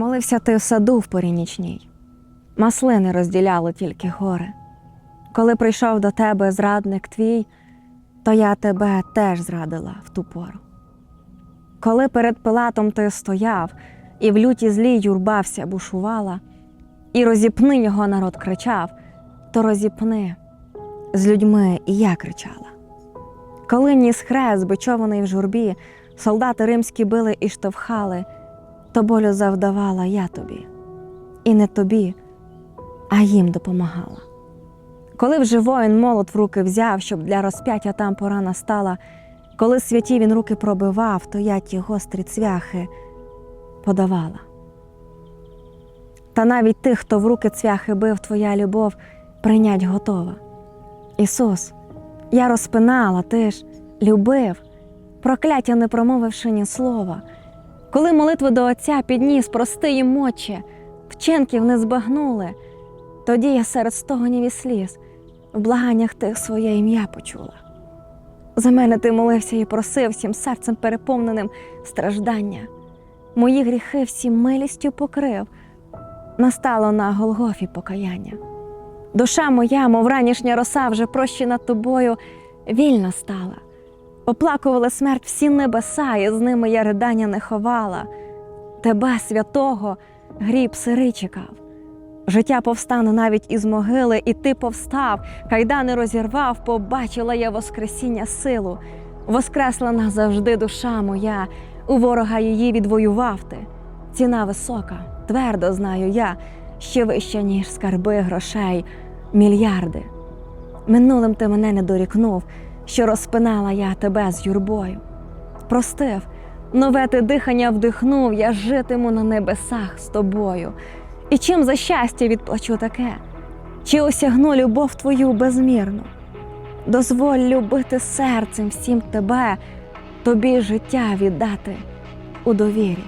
Молився ти в саду в порі нічній, маслини розділяло тільки гори. Коли прийшов до тебе зрадник твій, то я тебе теж зрадила в ту пору. Коли перед Пилатом ти стояв, і в люті злій юрбався, бушувала, і розіпни його народ кричав, то розіпни з людьми і я кричала. Коли ніс хрест, бичований в журбі, солдати римські били і штовхали, то болю завдавала я тобі, і не тобі, а їм допомагала. Коли вже воїн молот в руки взяв, щоб для розп'яття там пора настала, коли святі він руки пробивав, то я ті гострі цвяхи подавала. Та навіть тих, хто в руки цвяхи бив, твоя любов прийнять готова. Ісус, я розпинала, ти ж любив, прокляття не промовивши ні слова. Коли молитву до Отця підніс, прости їм моче, вчинків не збагнули, тоді я серед стогонів і сліз в благаннях тих своє ім'я почула. За мене ти молився і просив всім серцем переповненим страждання. Мої гріхи всі милістю покрив, настало на Голгофі покаяння. Душа моя, мов ранішня роса, вже прощена тобою, вільна стала. Оплакували смерть всі небеса, і з ними я ридання не ховала. Тебе, святого, гріб сирий чекав. Життя повстане навіть із могили, і ти повстав, кайдани розірвав, побачила я Воскресіння силу. Воскресла назавжди душа моя, у ворога її відвоював ти. Ціна висока, твердо знаю я, ще вища, ніж скарби грошей, мільярди. Минулим ти мене не дорікнув, що розпинала я тебе з юрбою. Простив, нове ти дихання вдихнув, я житиму на небесах з тобою. І чим за щастя відплачу таке? Чи осягну любов твою безмірну? Дозволь любити серцем всім тебе, тобі життя віддати у довірі.